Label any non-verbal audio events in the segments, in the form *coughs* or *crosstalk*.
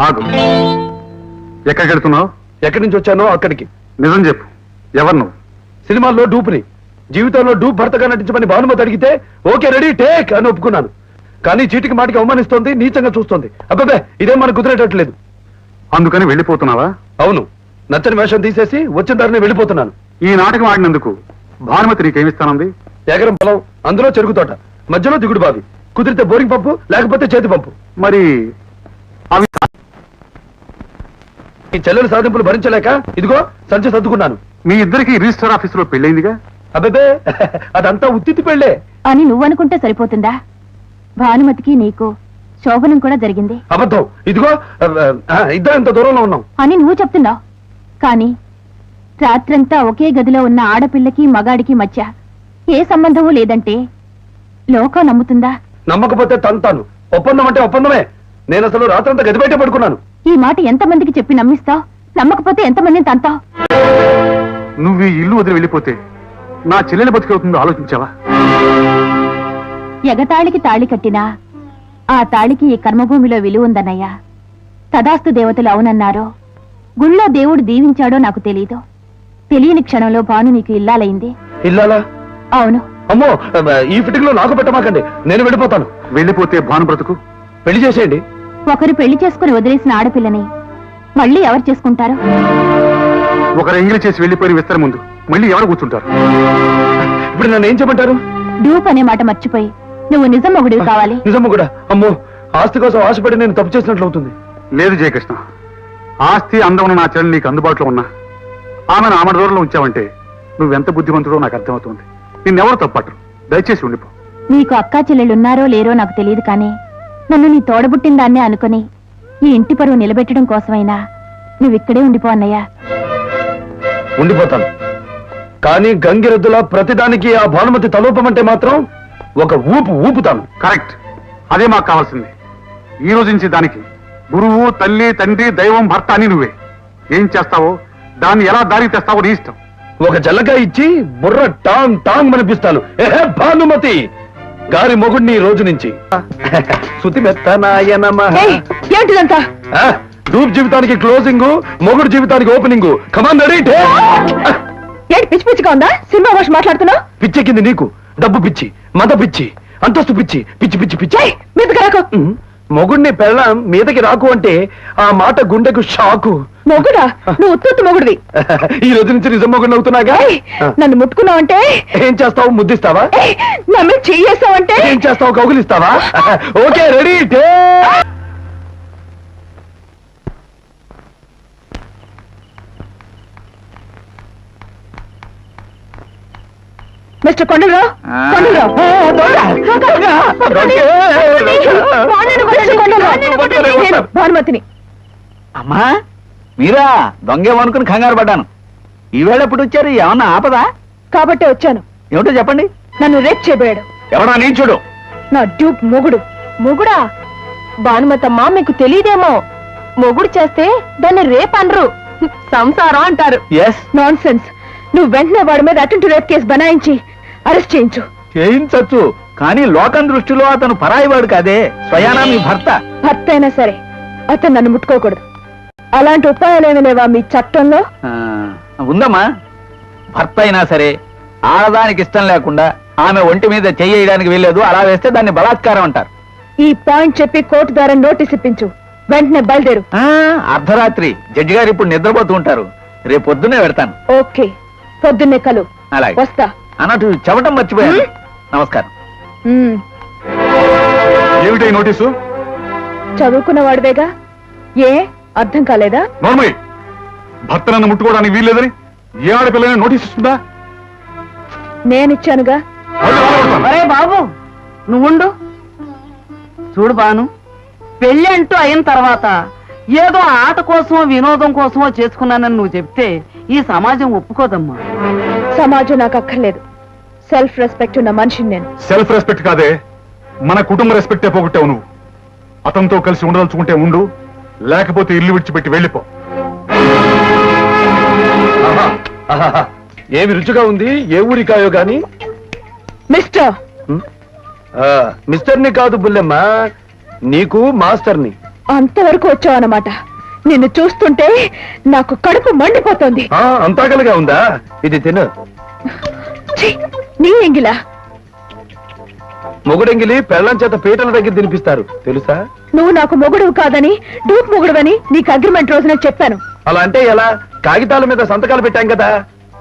ఆగు. ఎక్కడికి వెళ్తున్నావు? ఎక్కడి నుంచి వచ్చానో అక్కడికి. నిజం చెప్పు. ఎవరు నువ్వు? సినిమాల్లో డూప్ని. జీవితంలో డూప్ భర్తగా నటించమని భానుమతి అడిగితే ఓకే రెడీ టేక్ అని ఒప్పుకున్నాను. కానీ చీటికి మాటికి అవమానిస్తోంది నీచంగా చూస్తోంది. అబ్బాబే ఇదేం మనకు కుదిరేటట్లేదు. అందుకని వెళ్ళిపోతున్నావా? అవును. నచ్చని వేషం తీసేసి వచ్చిన దారిని వెళ్ళిపోతున్నాను. ఈ నాటకం ఆడినందుకు భానుమతి నీకేమిస్తానంది ఎకరం పొలం అందులో చెరుకు తోట మధ్యలో దిగుడు బావి. కుదిరితే బోరింగ్ పంపు లేకపోతే చేతి పంపు. మరి అవి ఈ చెల్లెల సాధింపులు భరించలేక ఇదిగో సంచి సర్దుకున్నాను. మీ ఇద్దరికి రిజిస్టర్ ఆఫీసులో పెళ్ళైందిగా? అబ్బే అదంతా ఉత్తిత్తి పెళ్ళే. అని నువ్వనుకుంటే సరిపోతుందా? భానుమతికి నీకు శోభనం కూడా జరిగింది. అబద్ధం. ఇదిగో ఇద్దరం ఇంత దూరంలో ఉన్నాం. అని నువ్వు చెప్తున్నావు. కానీ రాత్రంతా ఒకే గదిలో ఉన్న ఆడపిల్లకి మగాడికి మధ్య ఏ సంబంధమూ లేదంటే లోకం నమ్ముతుందా? నమ్మకపోతే తంతాను. ఒప్పందం అంటే ఒప్పందమే. నేను అసలు రాత్రంతా గది బయట పడుకున్నాను. ఈ మాట ఎంతమందికి చెప్పి నమ్మిస్తావు? నమ్మకపోతే ఎంతమందిని తంతావు? నువ్వు ఈ ఇల్లు వదిలి వెళ్ళిపోతే నా చెల్లెలు బతికవుతుందో ఆలోచించావా? ఎగతాళికి తాళి కట్టినా ఆ తాళికి ఈ కర్మభూమిలో విలువ ఉందన్నయ్యా. తదాస్తు దేవతలు అవునన్నారో గుళ్ళో దేవుడు దీవించాడో నాకు తెలీదు. తెలియని క్షణంలో భాను నీకు ఇల్లాలైంది. ఇల్లాలా? అవును. అమ్మో ఈ ఫిటింగ్లో నాకు పెట్టమాకండి. నేను వెళ్ళిపోతాను. వెళ్ళిపోతే భాను బ్రతుకు? పెళ్ళి చేసేయండి. ఒకరు పెళ్ళి చేసుకుని వదిలేసిన ఆడపిల్లని మళ్ళీ ఎవరు చేసుకుంటారు? ఒకరు ఎంగిలి చేసి వెళ్ళిపోయిన విస్తర ముందు మళ్ళీ ఎవరు కూర్చుంటారు? ఇప్పుడు నన్ను ఏం చెప్పంటారు డూప్ అనే మాట మర్చిపోయి నువ్వు నిజం మొగుడివి కావాలి. నిజము కూడా అమ్మో ఆస్తి కోసం ఆశపడి నేను తప్పు చేసినట్లు అవుతుంది. లేదు జయకృష్ణ ఆస్తి అందం ఉన్న నా చెల్లెలు నీకు అందుబాటులో ఉన్నా. ఆమెను ఆమె దూరంలో ఉంచావంటే నువ్వెంత బుద్ధిమంతుడో నాకు అర్థమవుతుంది. నిన్నెవరు తప్పట్టరు దయచేసి ఉండిపో. నీకు అక్కా చెల్లెళ్ళున్నారో లేరో నాకు తెలియదు కానీ నన్ను నీ తోడబుట్టిన దాన్నే అనుకుని ఈ ఇంటి పరువు నిలబెట్టడం కోసమైనా నువ్విక్కడే ఉండిపో అన్నయ్యా. ఉండిపోతాను. కానీ గంగిరెద్దులా ప్రతిదానికి ఆ భానుమతి తలోపమంటే మాత్రం ఒక ఊపు ఊపుతాను. కరెక్ట్. అదే మాకు కావాల్సింది. ఈ రోజు నుంచి దానికి గురువు తల్లి తండ్రి దైవం భర్త అని నువ్వే. ఏం చేస్తావో దాన్ని ఎలా దారి తెస్తావో నీ ఇష్టం. ఒక జల్లగా ఇచ్చి బుర్ర టాంగ్ టాంగ్ అనిపిస్తాను ఏహే భానుమతి! గారి మొగుడిని ఈ రోజు నుంచి. శృతి నమః. ఏంటిదంతా? డూప్ జీవితానికి క్లోజింగ్ మొగుడు జీవితానికి ఓపెనింగ్. కమాన్ రెడీ ఏంటి పిచ్చి పిచ్చిగా ఉందా? సినిమా భాష మాట్లాడుతున్నావు? పిచ్చెక్కింది నీకు. డబ్బు పిచ్చి మత పిచ్చి అంతస్తు పిచ్చి పిచ్చి పిచ్చి పిచ్చి. ఉమ్, మొగుడిని పెళ్ళం మీదకి రాకు అంటే ఆ మాట గుండెకు షాకు. మొగుడా? నువ్వు ఉత్తు మొగుడివి. ఈ రోజు నుంచి నిజం మొగుడిని అవుతున్నాగా నన్ను ముట్టుకున్నావంటే ఏం చేస్తావు? ముద్దిస్తావా? ఏయ్, నా మీద చెయ్యేసావంటే ఏం చేస్తావు? కౌగులిస్తావా? Okay ready mister Kondalarao? Kondalarao. నేను భానుమతిని. అమ్మా మీరా దొంగేమనుకుని కంగారు పడ్డాను. ఈవేళ ఎప్పుడు వచ్చారు? ఏమన్నా ఆపదా? కాబట్టే వచ్చాను. ఏమిటో చెప్పండి. నన్ను రేప్ చేయబోయాడు. ఎవడా? నీచుడు నా డ్యూప్ మొగుడు. మొగుడా? భానుమతమ్మ మీకు తెలియదేమో. మొగుడు చేస్తే దాన్ని రేప్ అనరు. సంసారం అంటారు. నాన్ సెన్స్ నువ్వు వెంటనే వాడి మీద అటెంప్ట్ రేప్ కేసు బనాయించి అరెస్ట్ చేయించు. చేయించచ్చు కానీ లోకం దృష్టిలో అతను పరాయివాడు కాదే. స్వయానా మీ భర్త? భర్త అయినా సరే అతను నన్ను ముట్టుకోకూడదు. అలాంటి ఉపాయాలు లేవా మీ చట్టంలో? ఆ, ఉందమ్మా. భర్త అయినా సరే ఆడదానికి ఇష్టం లేకుండా ఆమె ఒంటి మీద చెయ్యడానికి వెళ్ళలేదు అలా వేస్తే దాన్ని బలాత్కారం అంటారు. ఈ పాయింట్ చెప్పి కోర్టు ద్వారా నోటీస్ ఇప్పించు. వెంటనే బయలుదేరు. ఆ, అర్ధరాత్రి. జడ్జి గారు ఇప్పుడు నిద్రపోతూ ఉంటారు. రేపు పొద్దున్నే పెడతాను ఓకే. పొద్దున్నే కలు. అలాగే. వస్తా. అన్నట్టు చెప్పటం మర్చిపోయాను? నమస్కారం. ఏమిటి నోటీసు? చదువుకున్న వాడివేగా? ఏ? అర్థం కాలేదా? నోర్మయ్ భర్త నన్ను ముట్టుకోవడానికి వీల్లేదని ఏ ఆడపిల్లని నోటీస్ ఇస్తుందా? నేనిచ్చానుగా. ఒరే బాబు నువ్వుండు. చూడు బాను పెళ్ళి అంటూ అయిన తర్వాత ఏదో ఆట కోసమో వినోదం కోసమో చేసుకున్నానని నువ్వు చెప్తే ఈ సమాజం ఒప్పుకోదమ్మా. సమాజం నాకు అక్కర్లేదు. సెల్ఫ్ రెస్పెక్ట్ ఉన్న మనిషిని నేను. సెల్ఫ్ రెస్పెక్ట్ కాదే మన కుటుంబ రెస్పెక్టే పోగొట్టావు నువ్వు. అతనితో కలిసి ఉండదలుచుకుంటే ఉండు లేకపోతే ఇల్లు విడిచిపెట్టి వెళ్ళిపో. ఏమి రుచిగా ఉంది ఏ ఊరికాయో గాని? మిస్టర్! ఆ, మిస్టర్ని కాదు బుల్లెమ్మ నీకు మాస్టర్ని. అంతవరకు వచ్చావన్నమాట. నిన్ను చూస్తుంటే నాకు కడుపు మండిపోతోంది. ఆ, అంతాకలుగా ఉందా? ఇది తిను. నీ ఎంగిలా మొగుడెంగిలి పెళ్ళం చేత పీటల దగ్గర తినిపిస్తారు. తెలుసా? నువ్వు నాకు మొగుడు కాదని డూప్ మొగుడువని నీకు అగ్రిమెంట్ రోజున చెప్పాను. అలా అంటే ఎలా? కాగితాల మీద సంతకాలు పెట్టాం కదా.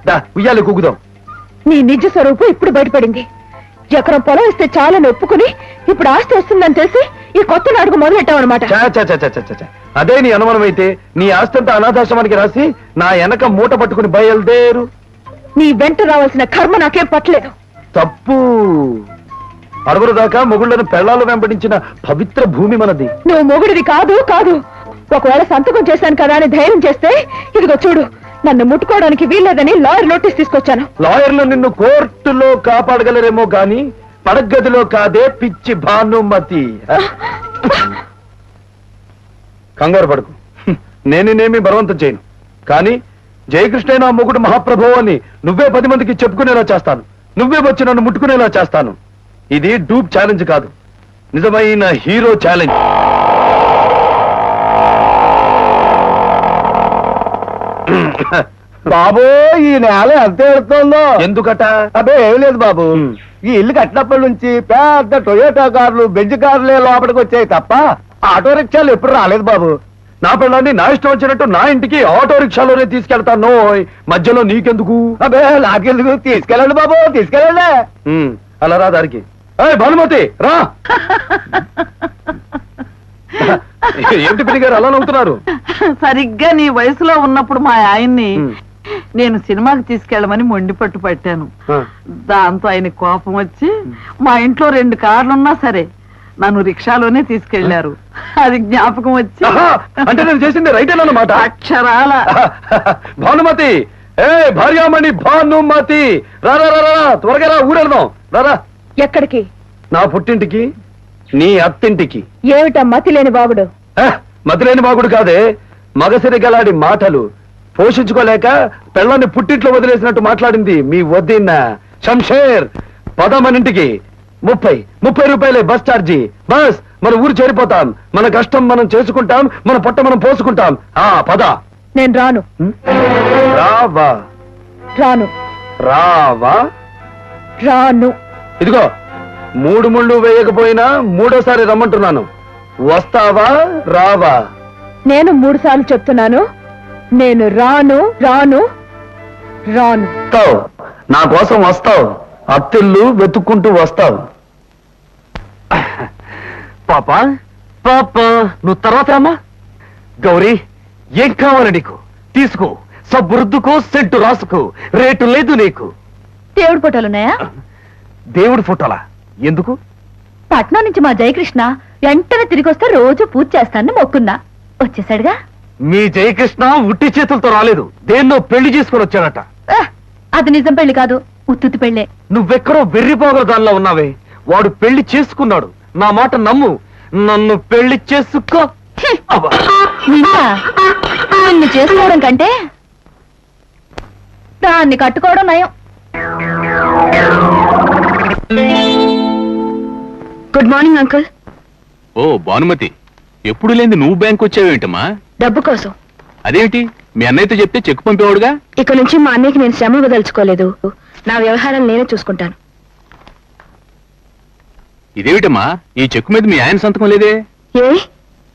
దా ఉయ్యాలి కూకుదాం నీ నిజ స్వరూపం ఇప్పుడు బయటపడింది. ఎకరం పొలం ఇస్తే చాలని ఒప్పుకుని ఇప్పుడు ఆస్తి వస్తుందని తెలిసి ఈ కొత్త నాడుగు మొదలెట్టావన్నమాట. చా, చా, చా, చా, చా, చా, చా. అదే నీ అనుమానం అయితే నీ ఆస్తి అంతా అనాథాశ్రమానికి రాసి నా వెనక మూట పట్టుకుని బయలుదేరు. నీ వెంట రావాల్సిన కర్మ నాకేం పట్టలేదు. తప్పు. అరుగురు దాకా మొగుళ్ళను పెళ్ళాలు వెంబడించిన పవిత్ర భూమి మనది. నువ్వు మొగుడివి కాదు కాదు. ఒకవేళ సంతకం చేశాను కదా అని ధైర్యం చేస్తే ఇదిగో చూడు నన్ను ముట్టుకోవడానికి వీల్లేదని లాయర్ నోటీస్ తీసుకొచ్చాను. లాయర్లు నిన్ను కోర్టులో కాపాడగలరేమో గాని పడగదిలో కాదే పిచ్చి భానుమతి. కంగారు పడుకు. నేనేమి బలవంతం చేయను. కానీ జయకృష్ణ నా మొగుడు మహాప్రభు అని నువ్వే పది మందికి చెప్పుకునేలా చేస్తాను. నువ్వే వచ్చి నన్ను ముట్టుకునేలా చేస్తాను. ఇది డూప్ ఛాలెంజ్ కాదు. నిజమైన హీరో ఛాలెంజ్ *coughs* బాబు ఈ నేల ఎంత ఎడుతుందో ఎందుకట? అబ్బే ఏం లేదు బాబు. ఈ ఇల్లు కట్టినప్పటి నుంచి పెద్ద టొయోటా కార్లు బెంజ్ కార్లే లోపలికి వచ్చాయి తప్ప ఆటో రిక్షాలు ఎప్పుడు రాలేదు బాబు. నా పిల్లాన్ని నా ఇష్టం వచ్చినట్టు నా ఇంటికి ఆటో రిక్షాలోనే తీసుకెళ్తాను. మధ్యలో నీకెందుకు? అబ్బే నాకెందుకు? తీసుకెళ్ళండి బాబు తీసుకెళ్ళండి. అలా రా దారికి. ఏయ్ భానుమతి రా. ఏంటి పిల్లి గారు అలా నవ్వుతున్నారు? సరిగ్గా నీ వయసులో ఉన్నప్పుడు మా ఆయన్ని. నేను సినిమాకి తీసుకెళ్ళమని మొండి పట్టు పట్టాను. దాంతో ఆయన కోపం వచ్చి మా ఇంట్లో రెండు కార్లున్నా సరే నన్ను రిక్షాలోనే తీసుకెళ్ళారు. అది జ్ఞాపకం వచ్చి అంటే నేను చేసింది రైట్ అన్నమాట. అక్షరాల. *laughs* భానుమతి. ఏ భార్యామణి భానుమతి. రా రా రా, రా రా, త్వరగా రా ఊరెళ్దాం. రారా ఎక్కడికి? నా పుట్టింటికి నీ అత్తింటికి. ఏమిటా మతి లేని బాబుడు? ఆ, మతిలేని బాగుడు కాదే. మగసిరి గలాడి మాటలు. పోషించుకోలేక పెళ్ళాన్ని పుట్టింట్లో వదిలేసినట్టు మాట్లాడింది మీ వదిన శంషేర్ పదమనింటికి. ముప్పై ముప్పై రూపాయలే బస్ ఛార్జీ. బస్ మన ఊరు చేరిపోతాం. మన కష్టం మనం చేసుకుంటాం మన పొట్ట మనం పోసుకుంటాం. ఆ పద. నేను రాను? రావా? రాను. రావా? రాను. ఇదిగో మూడు ముళ్ళు వేయకపోయినా మూడోసారి రమ్మంటున్నాను. వస్తావా? రావా? నేను మూడు సార్లు చెప్తున్నాను. నేను రాను రాను రాను. నా కోసం వస్తావు. అత్తిల్లు వెతుక్కుంటూ వస్తావు. పాప పాప నువ్వు తర్వాత అమ్మా గౌరీ ఏం కావాలి నీకు? తీసుకో. సబ్బు రుద్దుకో సెంటు రాసుకో. రేటు లేదు నీకు. దేవుడి ఫోటోలున్నాయా? దేవుడి ఫోటోలా? ఎందుకు? పట్నం నుంచి మా జయకృష్ణ వెంటనే తిరిగి వస్తే రోజు పూజ చేస్తానని మొక్కున్నా. వచ్చేసాడుగా? మీ జయకృష్ణ ఉట్టి చేతులతో రాలేదు. దేన్నో పెళ్ళి చేసుకుని వచ్చాడట. ఆ, అది నిజం పెళ్ళి కాదు. ఉత్తుత్తి పెళ్ళే. నువ్వెక్కడో వెర్రిపోగల దానిలో ఉన్నావే. వాడు పెళ్ళి చేసుకున్నాడు. నా మాట నమ్ము. నన్ను పెళ్ళి చేసుకో. అబ్బా. నిన్న నిన్ను చేసుకోవడం కంటే దాన్ని కట్టుకోవడం నయం. గుడ్ మార్నింగ్ అంకుల్ ఓ భానుమతి. ఎప్పుడు లేని నువ్వు బ్యాంక్ వచ్చావేంటమ్మా డబ్బు కోసం. అదేంటి? మీ అన్నయ్యతో చెప్తే చెక్ పంపేవాడుగా? ఇక నుంచి మా అన్నయ్యకి నేను శ్రమ వదలుచుకోలేదు. నా వ్యవహారాలు నేనే చూసుకుంటాను. ఇదేమిటమ్మా? ఈ చెక్ మీద మీ ఆయన సంతకం లేదే? ఏ?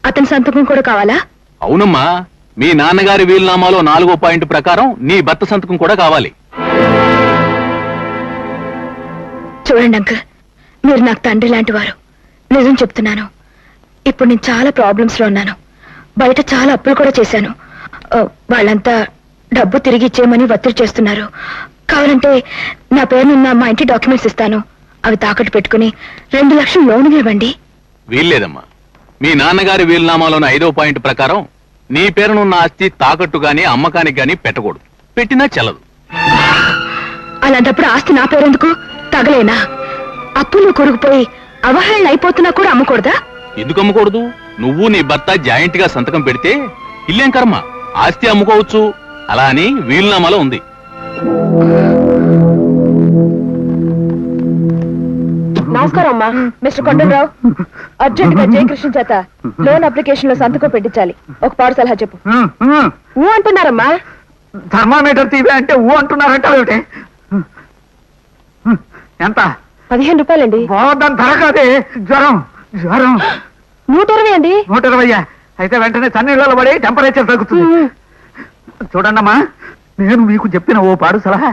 అతని సంతకం కూడా కావాలా? అవునమ్మా. మీ నాన్నగారి వీలునామాలో నాలుగో పాయింట్ ప్రకారం నీ భర్త సంతకం కూడా కావాలి. చూడండి అంకుల్ మీరు నాకు తండ్రి లాంటి వారు. నిజం చెప్తున్నాను. ఇప్పుడు నేను చాలా ప్రాబ్లమ్స్లో ఉన్నాను. బయట చాలా అప్పులు కూడా చేశాను. ఆ, వాళ్ళంతా డబ్బు తిరిగి ఇచ్చేయమని ఒత్తిడి చేస్తున్నారు. కావాలంటే నా పేరునున్న మా ఇంటి డాక్యుమెంట్స్ ఇస్తాను. అవి తాకట్టు పెట్టుకుని రెండు లక్షలు లోన్ ఇవ్వండి. వీల్లేదమ్మా. మీ నాన్నగారి వీలునామాలోని ఐదో పాయింట్ ప్రకారం నీ పేరునున్న ఆస్తి తాకట్టు గాని అమ్మకానికి గాని పెట్టకూడదు. పెట్టినా చెల్లదు. అలాంటప్పుడు ఆస్తి నా పేరెందుకు? తగలేనా? అప్పులు కొరుకుపోయి అవహేళన అయిపోతున్నా కూడా అమ్మకూడదా? ఎందుకు అమ్ముకూడదు? నువ్వు నీ భర్త జాయింట్గా సంతకం పెడితే ఇల్లేం కర్మ? ఆస్తి అమ్ముకోవచ్చు. అలా అని వీలునామాలో ఉంది. నమస్కారం అమ్మా. మిస్టర్ కొండలరావు అర్జెంట్గా జయకృష్ణ చేత లోన్ అప్లికేషన్లో సంతకం పెట్టించాలి. ఒక పాడు సలహా చెప్పు. ఊ అంటున్నారమ్మా. థర్మామీటర్ తీవే అంటే ఊ అంటున్నారంటే ఎంత? పదిహేను రూపాయలండి. ధర కాదే. జ్వరం జ్వరం. నూట ఇరవై అండి. నూట ఇరవయ్యా అయితే వెంటనే చన్నీళ్ళలో పడి టెంపరేచర్ తగ్గుతుంది. చూడండమ్మా. నేను మీకు చెప్పిన ఓ పాడు సలహా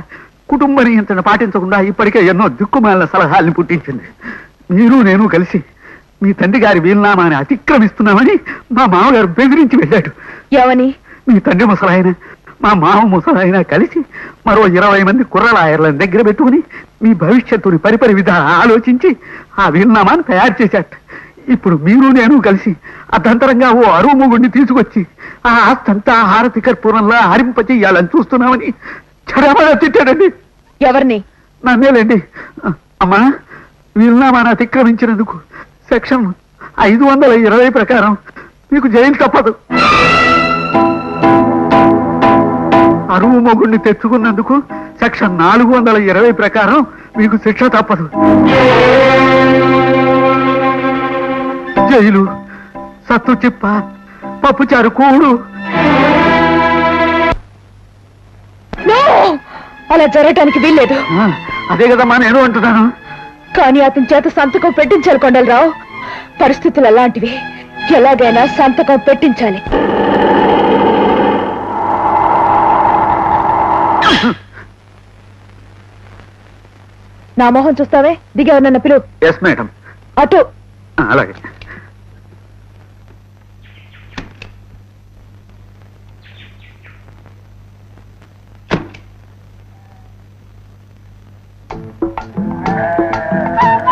కుటుంబ నియంత్రణ పాటించకుండా ఇప్పటికే ఎన్నో దిక్కుమాలిన సలహాల్ని పుట్టించింది. మీరు నేను కలిసి మీ తండ్రి గారి వీలునామాని అతిక్రమిస్తున్నామని మా మామగారు బెదిరించి వెళ్ళాడు. ఏమని మీ తండ్రి ముసలాయన మా మామ ముసలాయన కలిసి మరో ఇరవై మంది కుర్రలాయర్లను దగ్గర పెట్టుకుని మీ భవిష్యత్తుని పరిపరి విధాలు ఆలోచించి ఆ వీలునామాను తయారు చేశాట ఇప్పుడు మీరు నేను కలిసి అర్థంతరంగా ఓ అరువు మొగుడిని తీసుకొచ్చి ఆ ఆస్తంతా హారతి కర్పూరంలా హరింపచేయాలని చూస్తున్నామని చెడమడ తిట్టాడండి ఎవరిని? నన్నేలేండి. అమ్మా వీలునామాను అతిక్రమించినందుకు? సెక్షన్ ఐదు వందల ఇరవై ప్రకారం మీకు జైలు తప్పదు. అరువు మొగుడిని తెచ్చుకున్నందుకు సెక్షన్ నాలుగు వందల ఇరవై ప్రకారం మీకు శిక్ష తప్పదు. జైలు. సత్తు చిప్ప పప్పుచారు కూడు! అలా జరగటానికి వీల్లేదు. అదే కదమ్మా నేను అంటున్నాను. కానీ అతని చేత సంతకం పెట్టించాలి కొండలరావు. పరిస్థితులు అలాంటివి. ఎలాగైనా సంతకం పెట్టించాలి. నా మొహం చూస్తావే? దిగేవన్న పిలువు. ఎస్ మేడం అటు. అలాగే.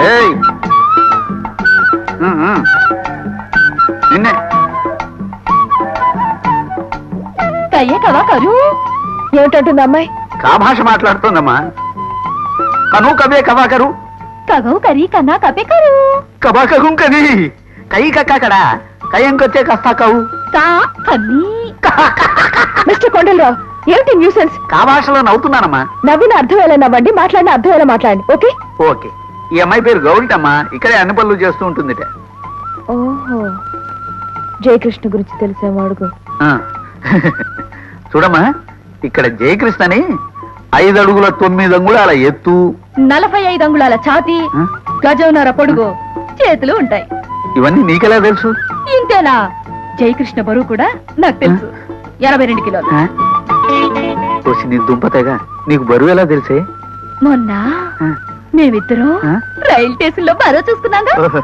ఏయ్. నిన్నే. కయ్యే కవా కరు ఏమిటంటుంది అమ్మాయి? కా భాష మాట్లాడుతోందమ్మా. కను కవే కవాకరు. కగవు కరి కన్నా కపే కరు. కబాకరు కది కై కక్కడా కయ్యంకొచ్చే కస్తా కవు. కా కన్నీ మిస్టర్ కొండలరావు ఏమిటి న్యూసెన్స్? కా భాషలో నవ్వుతున్నానమ్మా. నవ్విన అర్థమయ్యేలా నవ్వండి? మాట్లాడిన అర్థమయ్యేలా మాట్లాడండి? ఓకే? ఓకే. ఈ అమ్మాయి పేరు గౌరిటమ్మా. ఇక్కడే అన్ని పనులు చేస్తూ ఉంటుందిట. ఓహో. జయకృష్ణ గురించి తెలిసేవాడుగు ఆ. చూడమ్మా ఇక్కడ జయకృష్ణ అని ఐదు అడుగుల తొమ్మిది అంగుళాల ఎత్తు. నలభై ఐదు అంగుళాల ఛాతి ఆ? గజంన్నర పొడుగు చేతులు ఉంటాయి. ఇవన్నీ నీకెలా తెలుసు? ఇంతేనా? జయకృష్ణ బరువు కూడా నాకు తెలుసు. ఎనభై రెండు కిలోలు. ఆ? నీ దుంపతేగా. నీకు బరువు ఎలా తెలిసే? మొన్న? మేమిద్దరం? రైలు స్టేషన్లో బరువు చూసుకున్నాగా. ఓహో,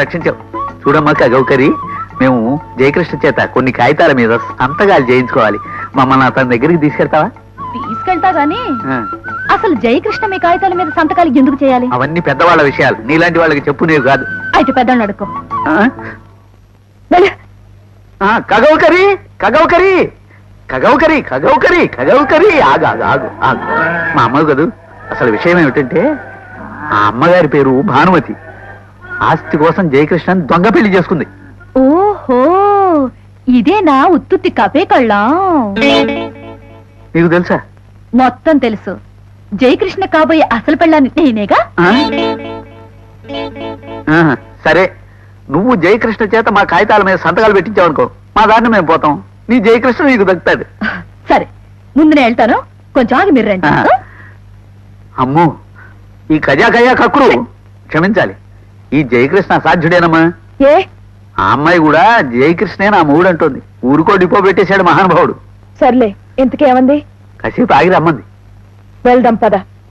రక్షించావు. చూడమ్మా కగౌకరి. మేము జయకృష్ణ చేత కొన్ని కాగితాల మీద సంతకాలు చేయించుకోవాలి. మమ్మల్ని అతని దగ్గరికి తీసుకెళ్తావా? తీసుకెళ్తా గాని. అసలు జయకృష్ణ మీ కాగితాల మీద సంతకాలు ఎందుకు చేయాలి? అవన్నీ పెద్దవాళ్ళ విషయాలు. నీలాంటి వాళ్ళకి చెప్పు నీవు కాదు. అయితే పెద్దలు అడుకో ఆ? ఆ, కగౌకరి కగౌకరి. కగౌకరి కగౌకరి కగౌకరి ఆగు ఆగు ఆగు ఆగు. మా అమ్మ కదూ అసలు విషయం ఏమిటంటే ఆ అమ్మగారి పేరు భానుమతి. ఆస్తి కోసం జయకృష్ణని దొంగ పెళ్ళి చేసుకుంది. ఓహో ఇదేనా ఉత్తుత్తి కపే కళ్ళం. నీకు తెలుసా? మొత్తం తెలుసు. జయకృష్ణ కాబోయే అసలు పెళ్ళాన్ని నేనేగా? ఆ? ఆహా, సరే. నువ్వు జయకృష్ణ చేత మా కాగితాల మీద సంతకాలు పెట్టించావనుకో మా దాన్ని మేము పోతాం. నీ జయకృష్ణ నీకు దక్కుతాడు. సరే ముందు నేను వెళ్తాను. కొంచెం ఆగి మీరు రండి. అమ్మో ఈ కజా కజా కక్కుడు. క్షమించాలి. ఈ జయకృష్ణ అసాధ్యుడేనమ్మా ఏ? ఆ అమ్మాయి కూడా జయకృష్ణే నా మూడు అంటుంది. ఊరుకో డిపో పెట్టేశాడు మహానుభావుడు. సర్లే ఇంతకేమంది? కాసేపు ఆగి రమ్మంది. వెళ్దాం పద.